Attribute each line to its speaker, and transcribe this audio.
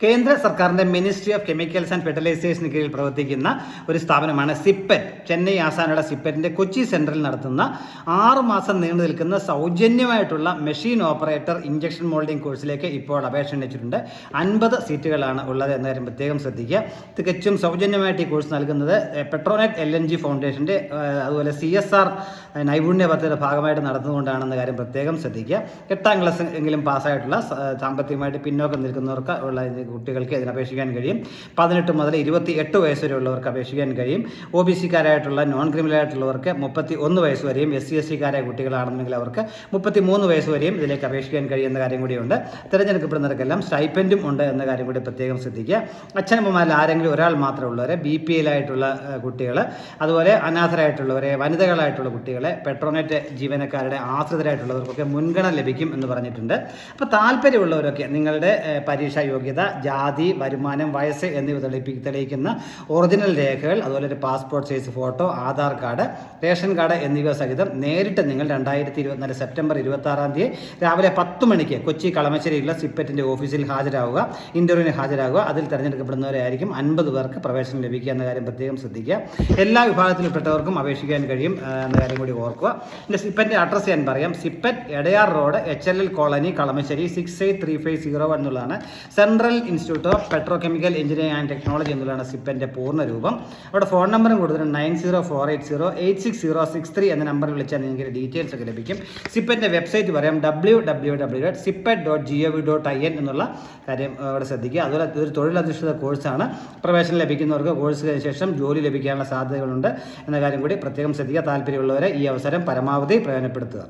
Speaker 1: കേന്ദ്ര സർക്കാരിന്റെ ministry of chemicals and ഫെർട്ടിലൈസേഷന് കീഴിൽ പ്രവർത്തിക്കുന്ന ഒരു സ്ഥാപനമാണ് സിപ്പെറ്റ് ചെന്നൈ ആസാനുള്ള സിപ്പെറ്റിന്റെ കൊച്ചി സെന്ററിൽ നടത്തുന്ന ആറ് മാസം നീണ്ടു നിൽക്കുന്ന സൗജന്യമായിട്ടുള്ള മെഷീൻ ഓപ്പറേറ്റർ ഇഞ്ചക്ഷൻ മോൾഡിംഗ് കോഴ്സിലേക്ക് ഇപ്പോൾ അപേക്ഷ ക്ഷണിച്ചിട്ടുണ്ട് അൻപത് സീറ്റുകളാണ് ഉള്ളത് എന്ന കാര്യം പ്രത്യേകം ശ്രദ്ധിക്കുക. തികച്ചും സൗജന്യമായിട്ട് ഈ കോഴ്സ് നൽകുന്നത് പെട്രോനെറ്റ് എൽ എൻ ജി ഫൗണ്ടേഷന്റെ അതുപോലെ സി എസ് ആർ നൈപുണ്യ പദ്ധതിയുടെ ഭാഗമായിട്ട് നടത്തുന്നതുകൊണ്ടാണെന്ന കാര്യം പ്രത്യേകം ശ്രദ്ധിക്കുക. എട്ടാം ക്ലാസ് എങ്കിലും പാസ്സായിട്ടുള്ള സാമ്പത്തികമായിട്ട് പിന്നോക്കം നിൽക്കുന്നവർക്ക് ഉള്ള കുട്ടികൾക്ക് ഇതിന് അപേക്ഷിക്കാൻ കഴിയും. പതിനെട്ട് മുതൽ ഇരുപത്തി എട്ട് വയസ്സ് വരെയുള്ളവർക്ക് അപേക്ഷിക്കാൻ കഴിയും. ഒ ബി സിക്കാരായിട്ടുള്ള നോൺ ക്രിമിനൽ ആയിട്ടുള്ളവർക്ക് മുപ്പത്തി ഒന്ന് വയസ്സ് വരെയും എസ് സി എസ് സിക്കാരായ കുട്ടികളാണെന്നുണ്ടെങ്കിൽ അവർക്ക് മുപ്പത്തി മൂന്ന് വയസ്സ് വരെയും ഇതിലേക്ക് അപേക്ഷിക്കാൻ കഴിയുന്ന കാര്യം കൂടിയുണ്ട്. തിരഞ്ഞെടുക്കപ്പെടുന്നവർക്കെല്ലാം സ്റ്റൈപ്പന്റും ഉണ്ട് എന്ന കാര്യം കൂടി പ്രത്യേകം ശ്രദ്ധിക്കുക. അച്ഛനമ്മമാരിൽ ആരെങ്കിലും ഒരാൾ മാത്രമേ ഉള്ളവരെ ബി പി എല്ലായിട്ടുള്ള കുട്ടികൾ അതുപോലെ അനാഥരായിട്ടുള്ളവരെ വനിതകളായിട്ടുള്ള കുട്ടികളെ പെട്രോനേറ്റ് ജീവനക്കാരുടെ ആശ്രിതരായിട്ടുള്ളവർക്കൊക്കെ മുൻഗണന ലഭിക്കും എന്ന് പറഞ്ഞിട്ടുണ്ട്. അപ്പോൾ താല്പര്യമുള്ളവരൊക്കെ നിങ്ങളുടെ പരീക്ഷാ യോഗ്യത ജാതി വരുമാനം വയസ്സ് എന്നിവ തെളിപ്പി തെളിയിക്കുന്ന ഒറിജിനൽ രേഖകൾ അതുപോലെ ഒരു passport size photo Aadhaar card ration card എന്നിവ സഹിതം നേരിട്ട് നിങ്ങൾ രണ്ടായിരത്തി ഇരുപത്തിനാല് സെപ്റ്റംബർ ഇരുപത്തി ആറാം തീയതി രാവിലെ പത്ത് മണിക്ക് കൊച്ചി കളമശ്ശേരിയിലുള്ള സിപ്പറ്റിന്റെ ഓഫീസിൽ ഹാജരാകുക ഇന്റർവ്യൂവിന് ഹാജരാകുക അതിൽ തിരഞ്ഞെടുക്കപ്പെടുന്നവരായിരിക്കും അൻപത് പേർക്ക് പ്രവേശനം ലഭിക്കുക എന്ന കാര്യം പ്രത്യേകം ശ്രദ്ധിക്കുക. എല്ലാ വിഭാഗത്തിൽപ്പെട്ടവർക്കും അപേക്ഷിക്കാൻ കഴിയും എന്ന കാര്യം കൂടി ഓർക്കുക. എന്റെ സിപ്പറ്റിന്റെ അഡ്രസ്സ് ഞാൻ പറയാം. CIPET Edayar road H L L colony Kalamassery six eight three five zero one എന്നുള്ളതാണ് central institute of petrochemical engineering and technology എന്നുള്ളതാണ് സിപ്പിന്റെ പൂർണ രൂപം അവിടെ ഫോൺ നമ്പറും കൊടുത്തിട്ടുണ്ട്. Nine zero four eight zero eight six zero six three എന്ന നമ്പറിൽ വിളിച്ചാൽ നിങ്ങൾക്ക് ഡീറ്റെയിൽസ് ഒക്കെ ലഭിക്കും. സിപ്പിന്റെ വെബ്സൈറ്റ് പറയാം. W W W dot CIPET dot G O V dot I N എന്നുള്ള കാര്യം അവിടെ ശ്രദ്ധിക്കുക. അതുപോലെ ഇതൊരു തൊഴിലധിഷ്ഠിത കോഴ്സാണ് പ്രവേശനം ലഭിക്കുന്നവർക്ക് കോഴ്സ് കഴിഞ്ഞ ശേഷം ജോലി ലഭിക്കാനുള്ള സാധ്യതകളുണ്ട് എന്ന കാര്യം കൂടി പ്രത്യേകം ശ്രദ്ധിക്കുക. താല്പര്യമുള്ളവരെ ഈ അവസരം പരമാവധി പ്രയോജനപ്പെടുത്തുക.